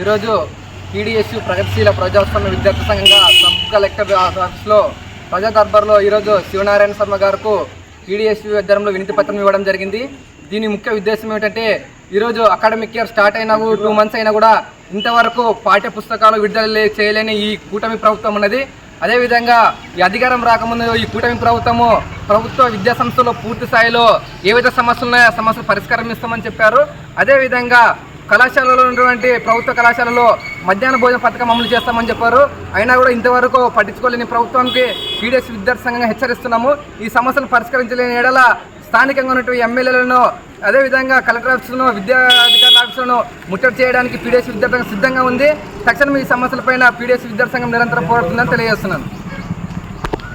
ఈరోజు పీడిఎస్యు ప్రగతిశీల ప్రజాస్వామ్య విద్యార్థి సంఘంగా సబ్ కలెక్టర్ ఆఫీస్లో ప్రజా దర్బార్లో ఈరోజు శివనారాయణ శర్మ గారుకు పీడిఎస్యు ఆధ్వర్యంలో వినతి పత్రం ఇవ్వడం జరిగింది. దీని ముఖ్య ఉద్దేశం ఏమిటంటే ఈరోజు అకాడమిక్ ఇయర్ స్టార్ట్ అయినా టూ మంత్స్ అయినా కూడా ఇంతవరకు పాఠ్య పుస్తకాలు విడుదల చేయలేని ఈ కూటమి ప్రభుత్వం ఉన్నది. అదేవిధంగా ఈ అధికారం రాకముందు ఈ కూటమి ప్రభుత్వము ప్రభుత్వ విద్యా సంస్థలో పూర్తి స్థాయిలో ఏవైతే సమస్యలు ఉన్నాయో ఆ సమస్యలు పరిష్కారం ఇస్తామని చెప్పారు. అదేవిధంగా కళాశాలలో ఉన్నటువంటి ప్రభుత్వ కళాశాలలో మధ్యాహ్న భోజన పథకం అమలు చేస్తామని చెప్పారు. అయినా కూడా ఇంతవరకు పట్టించుకోలేని ప్రభుత్వానికి పీడిఎస్ విద్యార్థి సంఘంగా హెచ్చరిస్తున్నాము. ఈ సమస్యలు పరిష్కరించలేని ఎడల స్థానికంగా ఉన్నటువంటి ఎమ్మెల్యేలను అదేవిధంగా కలెక్టర్ ఆఫీసులను విద్యాధికారుల ఆఫీసులను ముట్టడి చేయడానికి పీడిఎస్ విద్యార్థి సంఘం సిద్ధంగా ఉంది. తక్షణం ఈ సమస్యలపైన పీడిఎస్ విద్యార్థి సంఘం నిరంతరం పోరాడుతుందని తెలియజేస్తున్నాను.